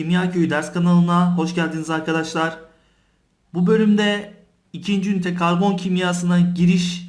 Kimya Köyü ders kanalına hoş geldiniz arkadaşlar. Bu bölümde ikinci ünite karbon kimyasına giriş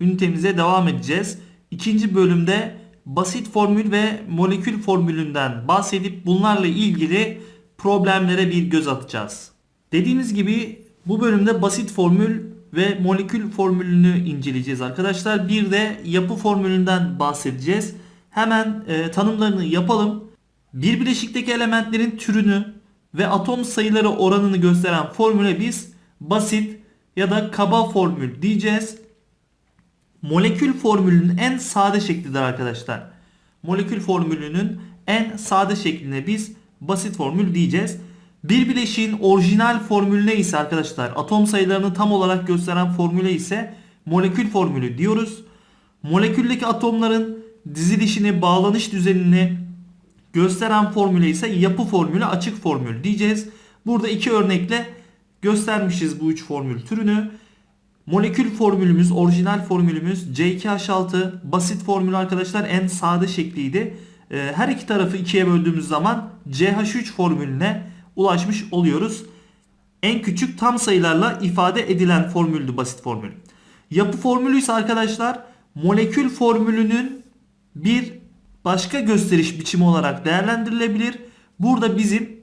ünitemize devam edeceğiz. İkinci bölümde basit formül ve molekül formülünden bahsedip bunlarla ilgili problemlere bir göz atacağız. Dediğimiz gibi bu bölümde basit formül ve molekül formülünü inceleyeceğiz arkadaşlar. Bir de yapı formülünden bahsedeceğiz. Hemen e, tanımlarını yapalım. Bir bileşikteki elementlerin türünü ve atom sayıları oranını gösteren formüle biz basit ya da kaba formül diyeceğiz. Molekül formülünün en sade şeklidir arkadaşlar. Molekül formülünün en sade şekline biz basit formül diyeceğiz. Bir bileşiğin orijinal formülüne ise arkadaşlar atom sayılarını tam olarak gösteren formüle ise molekül formülü diyoruz. Moleküldeki atomların dizilişini, bağlanış düzenini gösteren formüle ise yapı formülü, açık formül diyeceğiz. Burada iki örnekle göstermişiz bu üç formül türünü. Molekül formülümüz, orijinal formülümüz C2H6 basit formül arkadaşlar en sade şekliydi. Ee, Her iki tarafı ikiye böldüğümüz zaman CH3 formülüne ulaşmış oluyoruz. En küçük tam sayılarla ifade edilen formüldü basit formül. Yapı formülü ise arkadaşlar molekül formülünün bir başka gösteriş biçimi olarak değerlendirilebilir. Burada bizim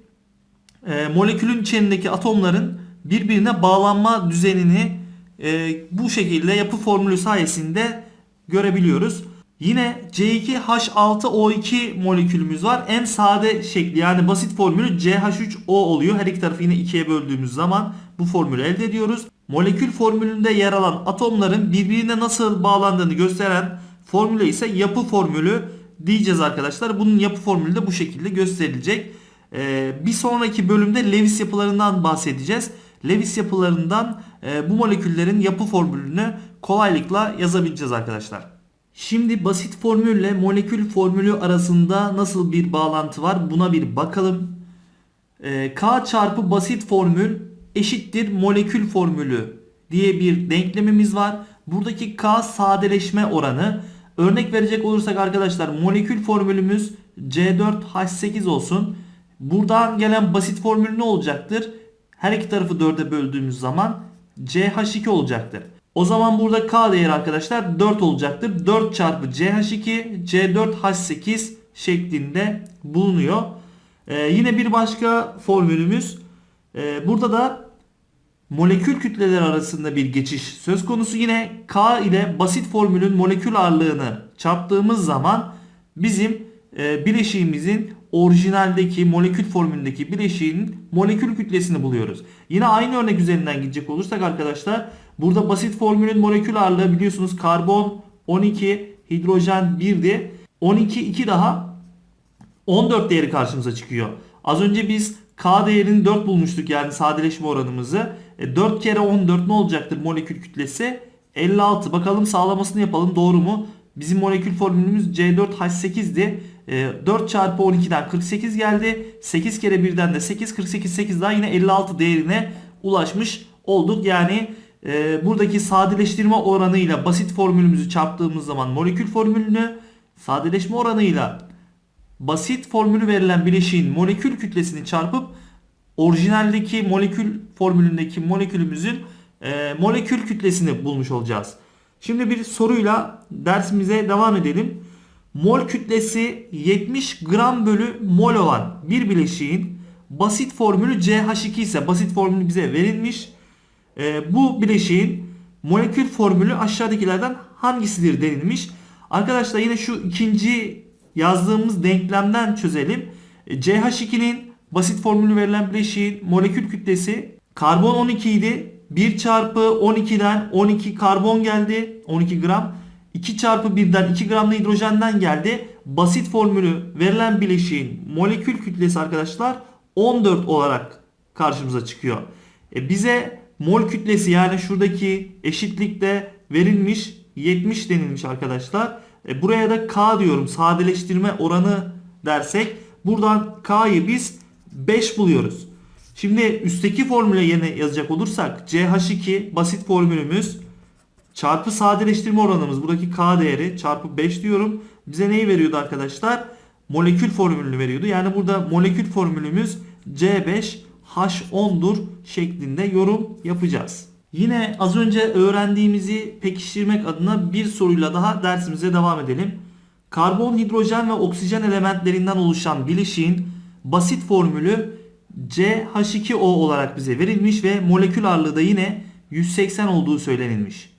e, molekülün içerisindeki atomların birbirine bağlanma düzenini e, bu şekilde yapı formülü sayesinde görebiliyoruz. Yine C2H6O2 molekülümüz var. En sade şekli yani basit formülü CH3O oluyor. Her iki tarafı yine ikiye böldüğümüz zaman bu formülü elde ediyoruz. Molekül formülünde yer alan atomların birbirine nasıl bağlandığını gösteren formüle ise yapı formülü diyeceğiz arkadaşlar. Bunun yapı formülü de bu şekilde gösterilecek. Ee, bir sonraki bölümde Lewis yapılarından bahsedeceğiz. Lewis yapılarından e, bu moleküllerin yapı formülünü kolaylıkla yazabileceğiz arkadaşlar. Şimdi basit formülle molekül formülü arasında nasıl bir bağlantı var buna bir bakalım. Ee, K çarpı basit formül eşittir molekül formülü diye bir denklemimiz var. Buradaki K sadeleşme oranı. Örnek verecek olursak arkadaşlar molekül formülümüz C4H8 olsun. Buradan gelen basit formül ne olacaktır? Her iki tarafı 4'e böldüğümüz zaman CH2 olacaktır. O zaman burada K değeri arkadaşlar 4 olacaktır. 4 çarpı CH2 C4H8 şeklinde bulunuyor. Ee, yine bir başka formülümüz. Ee, burada da molekül kütleleri arasında bir geçiş söz konusu. Yine K ile basit formülün molekül ağırlığını çarptığımız zaman bizim e, bileşiğimizin orijinaldeki molekül formülündeki bileşiğin molekül kütlesini buluyoruz. Yine aynı örnek üzerinden gidecek olursak arkadaşlar burada basit formülün molekül ağırlığı biliyorsunuz karbon 12, hidrojen 1'di. 12 2 daha 14 değeri karşımıza çıkıyor. Az önce biz K değerini 4 bulmuştuk yani sadeleşme oranımızı. E, 4 kere 14 ne olacaktır molekül kütlesi? 56. Bakalım sağlamasını yapalım doğru mu? Bizim molekül formülümüz C4H8'di. E, 4 çarpı 12'den 48 geldi. 8 kere 1'den de 8. 48 8 daha yine 56 değerine ulaşmış olduk. Yani e, buradaki sadeleştirme oranıyla basit formülümüzü çarptığımız zaman molekül formülünü sadeleşme oranıyla basit formülü verilen bileşiğin molekül kütlesini çarpıp orijinaldeki molekül formülündeki molekülümüzün e, molekül kütlesini bulmuş olacağız. Şimdi bir soruyla dersimize devam edelim. Mol kütlesi 70 gram bölü mol olan bir bileşiğin basit formülü CH2 ise basit formülü bize verilmiş. E, bu bileşiğin molekül formülü aşağıdakilerden hangisidir denilmiş. Arkadaşlar yine şu ikinci yazdığımız denklemden çözelim. E, CH2'nin basit formülü verilen bileşiğin molekül kütlesi karbon 12 idi. 1 çarpı 12'den 12 karbon geldi. 12 gram. 2 çarpı 1'den 2 gram da hidrojenden geldi. Basit formülü verilen bileşiğin molekül kütlesi arkadaşlar 14 olarak karşımıza çıkıyor. E bize mol kütlesi yani şuradaki eşitlikte verilmiş 70 denilmiş arkadaşlar. E buraya da K diyorum sadeleştirme oranı dersek buradan K'yı biz 5 buluyoruz. Şimdi üstteki formüle yine yazacak olursak CH2 basit formülümüz çarpı sadeleştirme oranımız buradaki K değeri çarpı 5 diyorum. Bize neyi veriyordu arkadaşlar? molekül formülünü veriyordu. Yani burada molekül formülümüz C5H10'dur şeklinde yorum yapacağız. Yine az önce öğrendiğimizi pekiştirmek adına bir soruyla daha dersimize devam edelim. Karbon, hidrojen ve oksijen elementlerinden oluşan bileşiğin basit formülü CH2O olarak bize verilmiş ve molekül ağırlığı da yine 180 olduğu söylenilmiş.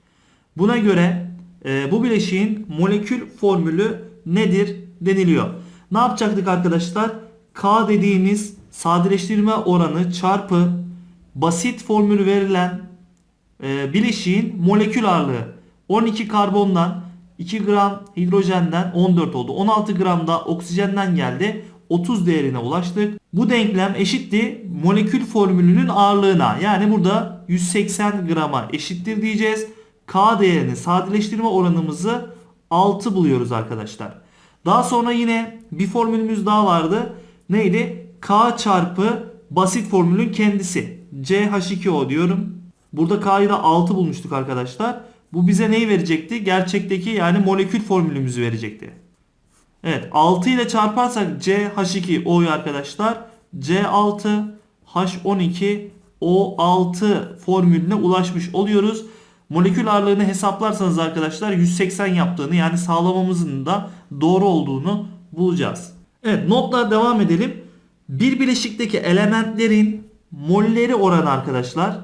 Buna göre e, bu bileşiğin molekül formülü nedir deniliyor. Ne yapacaktık arkadaşlar? K dediğimiz sadeleştirme oranı çarpı basit formülü verilen e, bileşiğin molekül ağırlığı 12 karbondan 2 gram hidrojenden 14 oldu. 16 gram da oksijenden geldi. 30 değerine ulaştık. Bu denklem eşitti molekül formülünün ağırlığına. Yani burada 180 grama eşittir diyeceğiz. K değerini sadeleştirme oranımızı 6 buluyoruz arkadaşlar. Daha sonra yine bir formülümüz daha vardı. Neydi? K çarpı basit formülün kendisi. CH2O diyorum. Burada K'yı da 6 bulmuştuk arkadaşlar. Bu bize neyi verecekti? Gerçekteki yani molekül formülümüzü verecekti. Evet 6 ile çarparsak CH2O'yu arkadaşlar C6 H12 O6 formülüne ulaşmış oluyoruz. Molekül ağırlığını hesaplarsanız arkadaşlar 180 yaptığını yani sağlamamızın da doğru olduğunu bulacağız. Evet notla devam edelim. Bir bileşikteki elementlerin molleri oranı arkadaşlar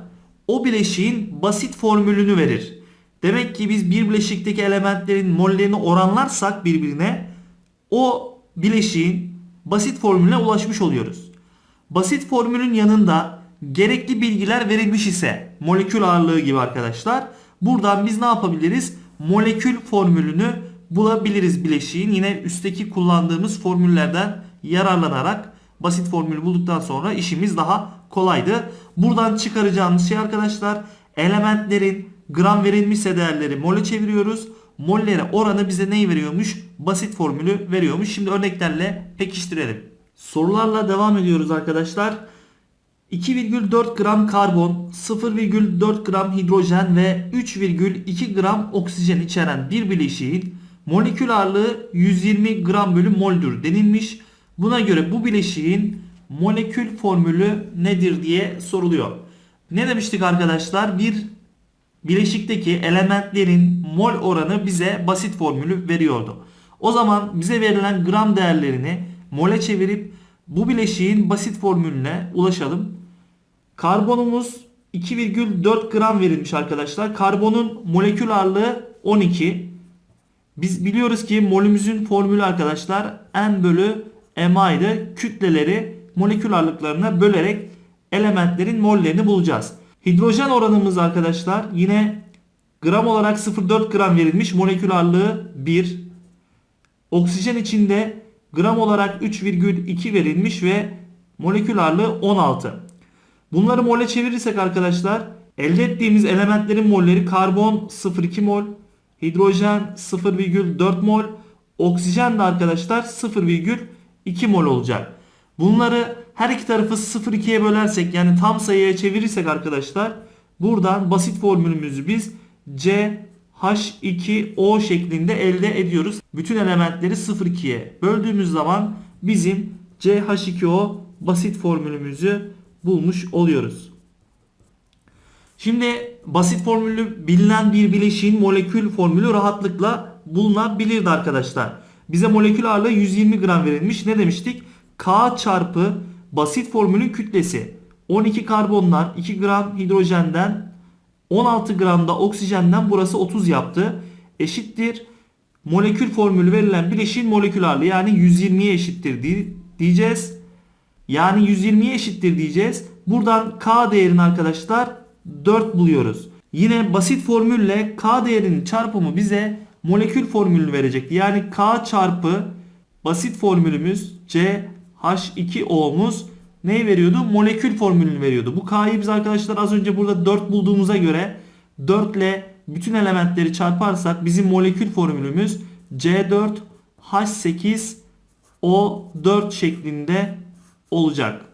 o bileşiğin basit formülünü verir. Demek ki biz bir bileşikteki elementlerin mollerini oranlarsak birbirine o bileşiğin basit formülüne ulaşmış oluyoruz. Basit formülün yanında gerekli bilgiler verilmiş ise molekül ağırlığı gibi arkadaşlar buradan biz ne yapabiliriz? Molekül formülünü bulabiliriz bileşiğin. Yine üstteki kullandığımız formüllerden yararlanarak basit formülü bulduktan sonra işimiz daha kolaydı. Buradan çıkaracağımız şey arkadaşlar elementlerin gram verilmişse değerleri mole çeviriyoruz. Mollere oranı bize neyi veriyormuş? Basit formülü veriyormuş. Şimdi örneklerle pekiştirelim. Sorularla devam ediyoruz arkadaşlar. 2,4 gram karbon, 0,4 gram hidrojen ve 3,2 gram oksijen içeren bir bileşiğin molekül ağırlığı 120 gram bölü moldür denilmiş. Buna göre bu bileşiğin molekül formülü nedir diye soruluyor. Ne demiştik arkadaşlar? Bir bileşikteki elementlerin mol oranı bize basit formülü veriyordu. O zaman bize verilen gram değerlerini mole çevirip bu bileşiğin basit formülüne ulaşalım. Karbonumuz 2,4 gram verilmiş arkadaşlar. Karbonun molekül ağırlığı 12. Biz biliyoruz ki molümüzün formülü arkadaşlar N bölü MA'ydı. Kütleleri molekül ağırlıklarına bölerek elementlerin mollerini bulacağız. Hidrojen oranımız arkadaşlar yine gram olarak 0,4 gram verilmiş. Molekül ağırlığı 1. Oksijen içinde gram olarak 3,2 verilmiş ve molekül ağırlığı 16. Bunları mole çevirirsek arkadaşlar elde ettiğimiz elementlerin molleri karbon 0,2 mol, hidrojen 0,4 mol, oksijen de arkadaşlar 0,2 mol olacak. Bunları her iki tarafı 0,2'ye bölersek yani tam sayıya çevirirsek arkadaşlar buradan basit formülümüzü biz CH2O şeklinde elde ediyoruz. Bütün elementleri 0,2'ye böldüğümüz zaman bizim CH2O basit formülümüzü bulmuş oluyoruz. Şimdi basit formülü bilinen bir bileşiğin molekül formülü rahatlıkla bulunabilirdi arkadaşlar. Bize molekül ağırlığı 120 gram verilmiş. Ne demiştik? K çarpı basit formülün kütlesi 12 karbondan 2 gram hidrojenden 16 gram da oksijenden burası 30 yaptı. Eşittir molekül formülü verilen bileşiğin molekül ağırlığı yani 120'ye eşittir diyeceğiz. Yani 120'ye eşittir diyeceğiz. Buradan K değerini arkadaşlar 4 buluyoruz. Yine basit formülle K değerinin çarpımı bize molekül formülünü verecekti. Yani K çarpı basit formülümüz C H2O'muz neyi veriyordu? Molekül formülünü veriyordu. Bu K'yı biz arkadaşlar az önce burada 4 bulduğumuza göre 4 ile bütün elementleri çarparsak bizim molekül formülümüz C4 H8 O4 şeklinde olacak.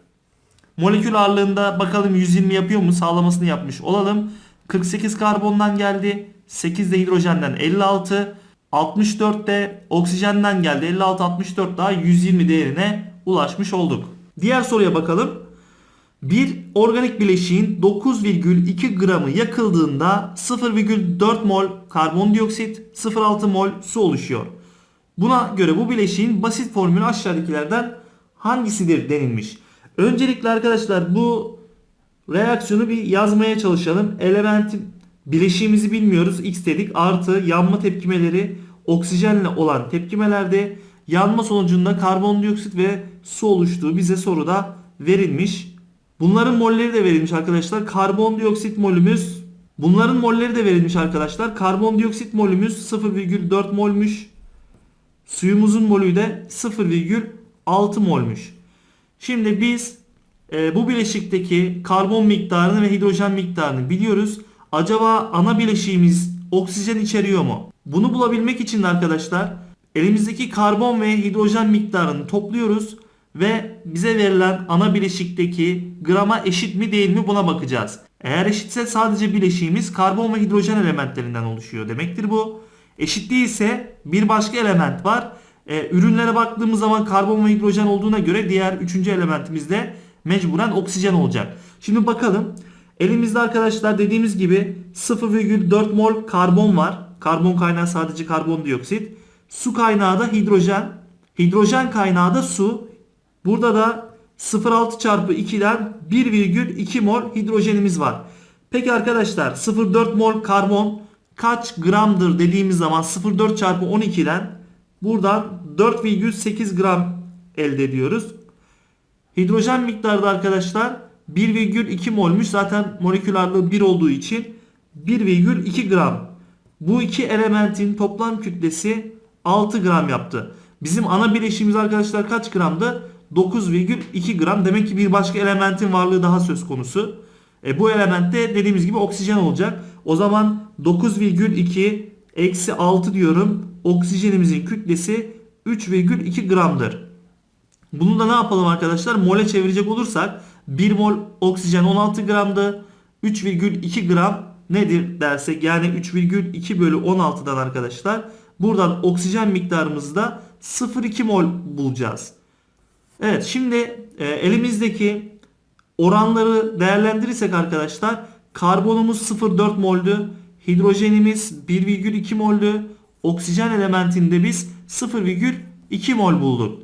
Molekül ağırlığında bakalım 120 yapıyor mu? Sağlamasını yapmış olalım. 48 karbondan geldi. 8 de hidrojenden 56. 64 de oksijenden geldi. 56 64 daha 120 değerine ulaşmış olduk. Diğer soruya bakalım. Bir organik bileşiğin 9,2 gramı yakıldığında 0,4 mol karbondioksit, 0,6 mol su oluşuyor. Buna göre bu bileşiğin basit formülü aşağıdakilerden hangisidir denilmiş. Öncelikle arkadaşlar bu reaksiyonu bir yazmaya çalışalım. Elementin bileşiğimizi bilmiyoruz. X dedik. Artı yanma tepkimeleri oksijenle olan tepkimelerde yanma sonucunda karbondioksit ve su oluştuğu bize soruda verilmiş. Bunların molleri de verilmiş arkadaşlar. Karbondioksit molümüz Bunların molleri de verilmiş arkadaşlar. Karbondioksit molümüz 0,4 molmuş. Suyumuzun molü de 0,6 molmuş. Şimdi biz e, bu bileşikteki karbon miktarını ve hidrojen miktarını biliyoruz. Acaba ana bileşiğimiz oksijen içeriyor mu? Bunu bulabilmek için de arkadaşlar elimizdeki karbon ve hidrojen miktarını topluyoruz ve bize verilen ana bileşikteki grama eşit mi değil mi buna bakacağız. Eğer eşitse sadece bileşiğimiz karbon ve hidrojen elementlerinden oluşuyor demektir bu. Eşit değilse bir başka element var. Ee, ürünlere baktığımız zaman karbon ve hidrojen olduğuna göre diğer üçüncü elementimiz de mecburen oksijen olacak. Şimdi bakalım. Elimizde arkadaşlar dediğimiz gibi 0,4 mol karbon var. Karbon kaynağı sadece karbondioksit. Su kaynağı da hidrojen. Hidrojen kaynağı da su. Burada da 0,6 çarpı 2'den 1,2 mol hidrojenimiz var. Peki arkadaşlar 0,4 mol karbon kaç gramdır dediğimiz zaman 0,4 çarpı 12'den buradan 4,8 gram elde ediyoruz. Hidrojen miktarı da arkadaşlar 1,2 molmuş. Zaten molekül ağırlığı 1 olduğu için 1,2 gram. Bu iki elementin toplam kütlesi 6 gram yaptı. Bizim ana bileşiğimiz arkadaşlar kaç gramdı? 9,2 gram. Demek ki bir başka elementin varlığı daha söz konusu. E, bu element de dediğimiz gibi oksijen olacak. O zaman 9,2 eksi 6 diyorum. Oksijenimizin kütlesi 3,2 gramdır. Bunu da ne yapalım arkadaşlar? Mole çevirecek olursak 1 mol oksijen 16 gramdı. 3,2 gram nedir dersek yani 3,2 bölü 16'dan arkadaşlar buradan oksijen miktarımızı da 0,2 mol bulacağız. Evet şimdi e, elimizdeki oranları değerlendirirsek arkadaşlar karbonumuz 0,4 moldü. Hidrojenimiz 1,2 moldü. Oksijen elementinde biz 0,2 mol bulduk.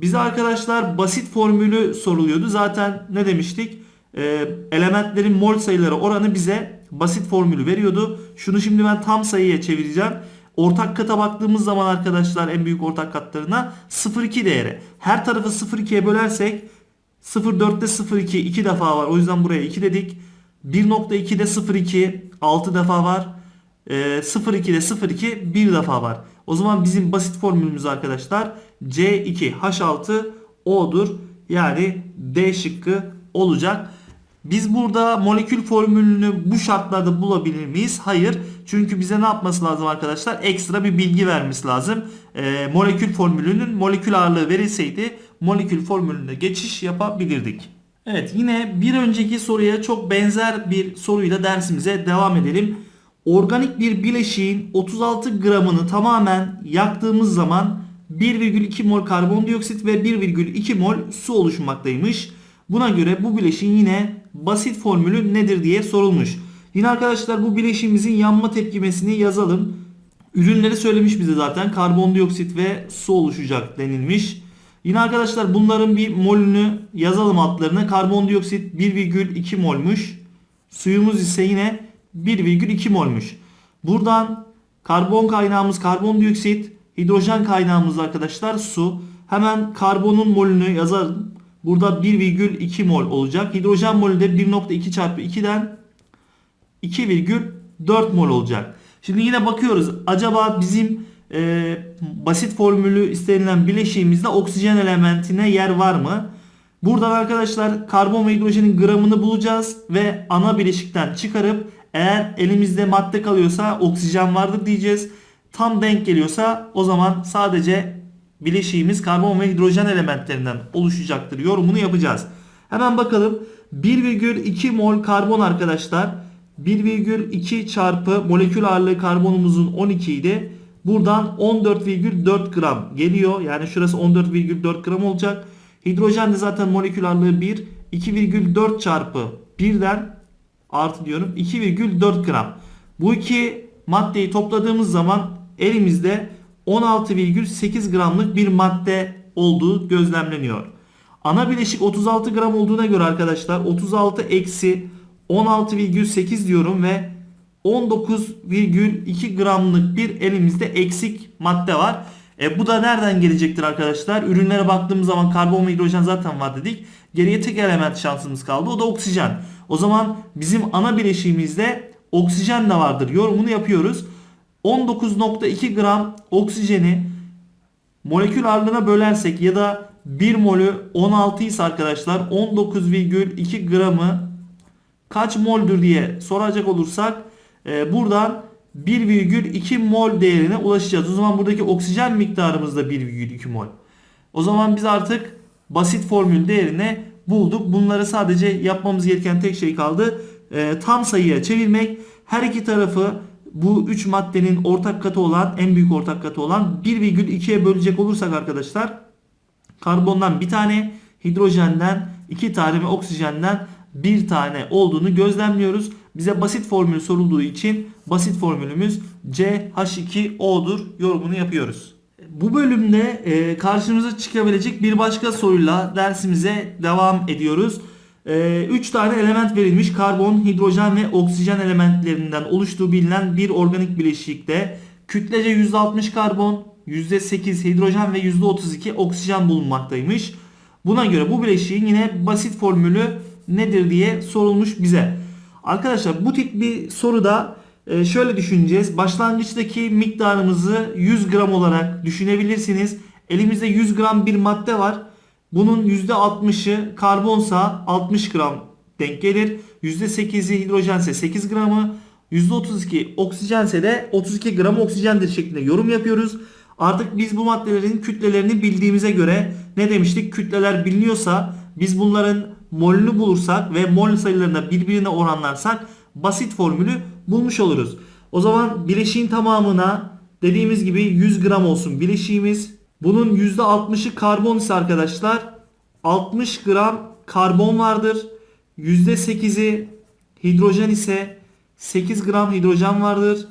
Bize arkadaşlar basit formülü soruluyordu. Zaten ne demiştik? Ee, elementlerin mol sayıları oranı bize basit formülü veriyordu. Şunu şimdi ben tam sayıya çevireceğim. Ortak kata baktığımız zaman arkadaşlar en büyük ortak katlarına 0,2 değeri. Her tarafı 0,2'ye bölersek 0,4'te 0,2 2 defa var. O yüzden buraya 2 dedik. 1.2'de 0,2 6 defa var. Ee, 0,2'de 0,2 1 defa var. O zaman bizim basit formülümüz arkadaşlar C2H6O'dur. Yani D şıkkı olacak. Biz burada molekül formülünü bu şartlarda bulabilir miyiz? Hayır. Çünkü bize ne yapması lazım arkadaşlar? Ekstra bir bilgi vermesi lazım. Ee, molekül formülünün molekül ağırlığı verilseydi molekül formülüne geçiş yapabilirdik. Evet yine bir önceki soruya çok benzer bir soruyla dersimize devam edelim. Organik bir bileşiğin 36 gramını tamamen yaktığımız zaman 1,2 mol karbondioksit ve 1,2 mol su oluşmaktaymış. Buna göre bu bileşiğin yine basit formülü nedir diye sorulmuş. Yine arkadaşlar bu bileşiğimizin yanma tepkimesini yazalım. Ürünleri söylemiş bize zaten karbondioksit ve su oluşacak denilmiş. Yine arkadaşlar bunların bir molünü yazalım altlarına. Karbondioksit 1,2 molmuş. Suyumuz ise yine 1,2 molmuş. Buradan karbon kaynağımız karbondioksit, hidrojen kaynağımız arkadaşlar su. Hemen karbonun molünü yazalım. Burada 1,2 mol olacak. Hidrojen molü de 1,2 çarpı 2'den 2,4 mol olacak. Şimdi yine bakıyoruz. Acaba bizim e, basit formülü istenilen bileşiğimizde oksijen elementine yer var mı? Buradan arkadaşlar karbon ve hidrojenin gramını bulacağız ve ana bileşikten çıkarıp eğer elimizde madde kalıyorsa oksijen vardır diyeceğiz. Tam denk geliyorsa o zaman sadece bileşiğimiz karbon ve hidrojen elementlerinden oluşacaktır yorumunu yapacağız. Hemen bakalım 1,2 mol karbon arkadaşlar 1,2 çarpı molekül ağırlığı karbonumuzun 12 idi. buradan 14,4 gram geliyor. Yani şurası 14,4 gram olacak. Hidrojen de zaten molekül ağırlığı 1. 2,4 çarpı 1'den artı diyorum 2,4 gram. Bu iki maddeyi topladığımız zaman elimizde 16,8 gramlık bir madde olduğu gözlemleniyor. Ana bileşik 36 gram olduğuna göre arkadaşlar 36 eksi 16,8 diyorum ve 19,2 gramlık bir elimizde eksik madde var. E, bu da nereden gelecektir arkadaşlar? Ürünlere baktığımız zaman karbon ve hidrojen zaten var dedik. Geriye tek element şansımız kaldı. O da oksijen. O zaman bizim ana bileşiğimizde oksijen de vardır. Yorumunu yapıyoruz. 19.2 gram oksijeni molekül ağırlığına bölersek ya da 1 molü 16 ise arkadaşlar 19,2 gramı kaç moldür diye soracak olursak e, buradan 1,2 mol değerine ulaşacağız. O zaman buradaki oksijen miktarımız da 1,2 mol. O zaman biz artık basit formül değerini bulduk. Bunları sadece yapmamız gereken tek şey kaldı. E, tam sayıya çevirmek. Her iki tarafı bu 3 maddenin ortak katı olan en büyük ortak katı olan 1,2'ye bölecek olursak arkadaşlar karbondan bir tane, hidrojenden iki tane ve oksijenden bir tane olduğunu gözlemliyoruz. Bize basit formül sorulduğu için basit formülümüz CH2O'dur yorumunu yapıyoruz. Bu bölümde e, karşımıza çıkabilecek bir başka soruyla dersimize devam ediyoruz. 3 tane element verilmiş karbon, hidrojen ve oksijen elementlerinden oluştuğu bilinen bir organik bileşikte kütlece %60 karbon, %8 hidrojen ve %32 oksijen bulunmaktaymış. Buna göre bu bileşiğin yine basit formülü nedir diye sorulmuş bize. Arkadaşlar bu tip bir soruda e, şöyle düşüneceğiz. Başlangıçtaki miktarımızı 100 gram olarak düşünebilirsiniz. Elimizde 100 gram bir madde var. Bunun %60'ı karbonsa 60 gram denk gelir. %8'i hidrojense 8 gramı. %32 oksijense de 32 gram oksijendir şeklinde yorum yapıyoruz. Artık biz bu maddelerin kütlelerini bildiğimize göre ne demiştik? Kütleler biliniyorsa biz bunların molünü bulursak ve mol sayılarına birbirine oranlarsak basit formülü bulmuş oluruz. O zaman bileşiğin tamamına dediğimiz gibi 100 gram olsun bileşiğimiz. Bunun %60'ı karbon ise arkadaşlar 60 gram karbon vardır. %8'i hidrojen ise 8 gram hidrojen vardır.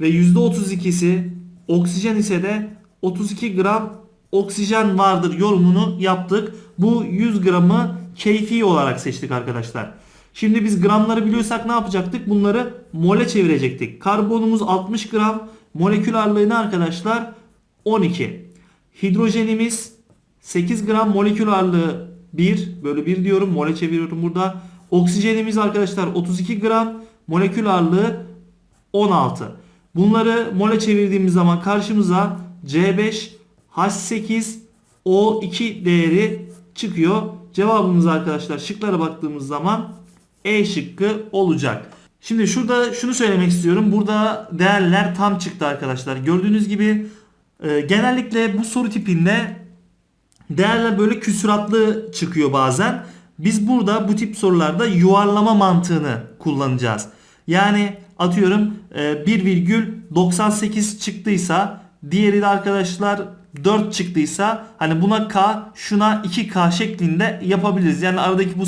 Ve %32'si oksijen ise de 32 gram oksijen vardır yorumunu yaptık. Bu 100 gramı keyfi olarak seçtik arkadaşlar. Şimdi biz gramları biliyorsak ne yapacaktık? Bunları mole çevirecektik. Karbonumuz 60 gram. Molekül ağırlığı ne arkadaşlar? 12. Hidrojenimiz 8 gram molekül ağırlığı 1 bölü 1 diyorum. Mole çeviriyorum burada. Oksijenimiz arkadaşlar 32 gram. Molekül ağırlığı 16. Bunları mole çevirdiğimiz zaman karşımıza C5 H8 O2 değeri çıkıyor. Cevabımız arkadaşlar şıklara baktığımız zaman E şıkkı olacak. Şimdi şurada şunu söylemek istiyorum. Burada değerler tam çıktı arkadaşlar. Gördüğünüz gibi e, genellikle bu soru tipinde değerler böyle küsuratlı çıkıyor bazen. Biz burada bu tip sorularda yuvarlama mantığını kullanacağız. Yani atıyorum e, 1,98 çıktıysa diğeri de arkadaşlar 4 çıktıysa hani buna K şuna 2K şeklinde yapabiliriz. Yani aradaki bu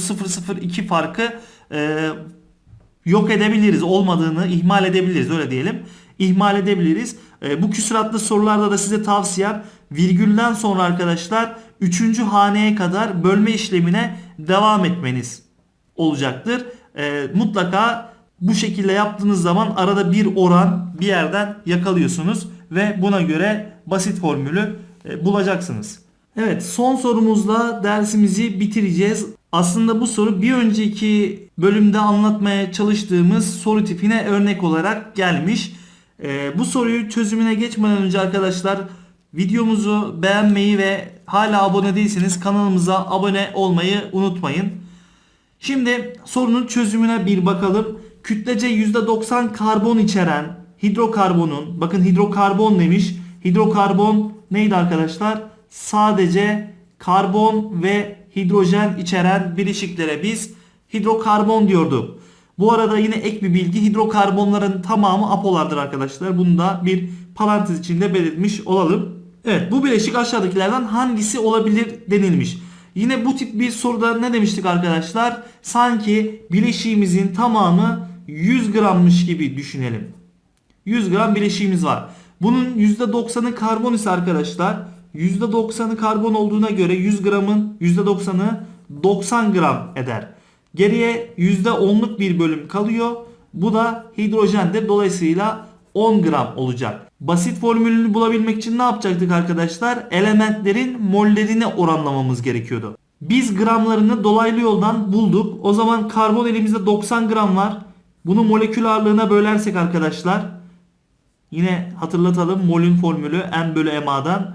002 farkı e, yok edebiliriz. Olmadığını ihmal edebiliriz öyle diyelim. İhmal edebiliriz. E, bu küsuratlı sorularda da size tavsiyem virgülden sonra arkadaşlar 3. haneye kadar bölme işlemine devam etmeniz olacaktır. E, mutlaka bu şekilde yaptığınız zaman arada bir oran bir yerden yakalıyorsunuz ve buna göre basit formülü e, bulacaksınız. Evet son sorumuzla dersimizi bitireceğiz. Aslında bu soru bir önceki bölümde anlatmaya çalıştığımız soru tipine örnek olarak gelmiş. E, bu soruyu çözümüne geçmeden önce arkadaşlar videomuzu beğenmeyi ve hala abone değilseniz kanalımıza abone olmayı unutmayın. Şimdi sorunun çözümüne bir bakalım. Kütlece %90 karbon içeren hidrokarbonun bakın hidrokarbon demiş. Hidrokarbon neydi arkadaşlar? Sadece karbon ve hidrojen içeren bileşiklere biz hidrokarbon diyorduk. Bu arada yine ek bir bilgi hidrokarbonların tamamı apolardır arkadaşlar. Bunu da bir parantez içinde belirtmiş olalım. Evet bu bileşik aşağıdakilerden hangisi olabilir denilmiş. Yine bu tip bir soruda ne demiştik arkadaşlar? Sanki bileşiğimizin tamamı 100 grammış gibi düşünelim. 100 gram bileşiğimiz var. Bunun %90'ı karbon ise arkadaşlar %90'ı karbon olduğuna göre 100 gramın %90'ı 90 gram eder. Geriye %10'luk bir bölüm kalıyor. Bu da hidrojendir. Dolayısıyla 10 gram olacak. Basit formülünü bulabilmek için ne yapacaktık arkadaşlar? Elementlerin mollerine oranlamamız gerekiyordu. Biz gramlarını dolaylı yoldan bulduk. O zaman karbon elimizde 90 gram var. Bunu molekül ağırlığına bölersek arkadaşlar Yine hatırlatalım molün formülü M bölü MA'dan.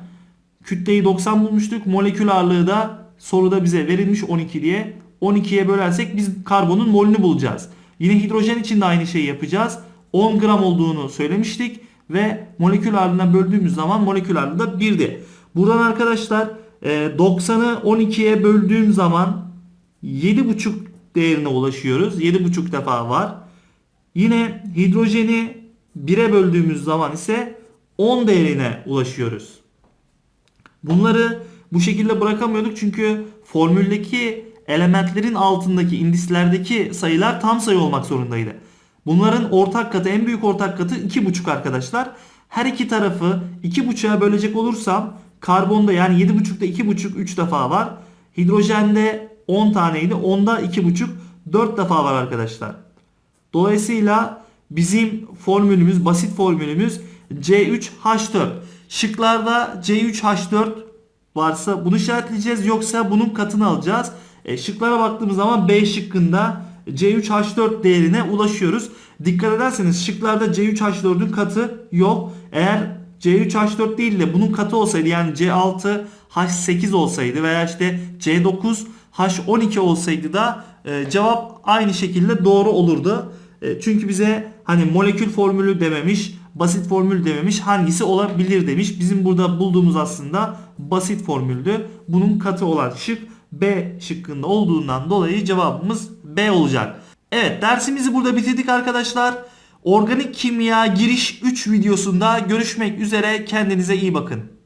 Kütleyi 90 bulmuştuk. Molekül ağırlığı da soruda bize verilmiş 12 diye. 12'ye bölersek biz karbonun molünü bulacağız. Yine hidrojen için de aynı şeyi yapacağız. 10 gram olduğunu söylemiştik. Ve molekül ağırlığına böldüğümüz zaman molekül ağırlığı da 1'di. Buradan arkadaşlar e, 90'ı 12'ye böldüğüm zaman 7,5 değerine ulaşıyoruz. 7,5 defa var. Yine hidrojeni 1'e böldüğümüz zaman ise 10 değerine ulaşıyoruz. Bunları bu şekilde bırakamıyorduk çünkü formüldeki elementlerin altındaki indislerdeki sayılar tam sayı olmak zorundaydı. Bunların ortak katı en büyük ortak katı 2,5 arkadaşlar. Her iki tarafı 2,5'a bölecek olursam karbonda yani 7,5'da 2,5 3 defa var. Hidrojende 10 taneydi. Onda 2,5 4 defa var arkadaşlar. Dolayısıyla bizim formülümüz basit formülümüz C3H4. Şıklarda C3H4 varsa bunu işaretleyeceğiz yoksa bunun katını alacağız. E, şıklara baktığımız zaman B şıkkında C3H4 değerine ulaşıyoruz. Dikkat ederseniz şıklarda C3H4'ün katı yok. Eğer C3H4 değil de bunun katı olsaydı yani C6H8 olsaydı veya işte C9H12 olsaydı da e, cevap aynı şekilde doğru olurdu. E, çünkü bize hani molekül formülü dememiş, basit formül dememiş hangisi olabilir demiş. Bizim burada bulduğumuz aslında basit formüldü. Bunun katı olan şık B şıkkında olduğundan dolayı cevabımız B olacak. Evet dersimizi burada bitirdik arkadaşlar. Organik kimya giriş 3 videosunda görüşmek üzere kendinize iyi bakın.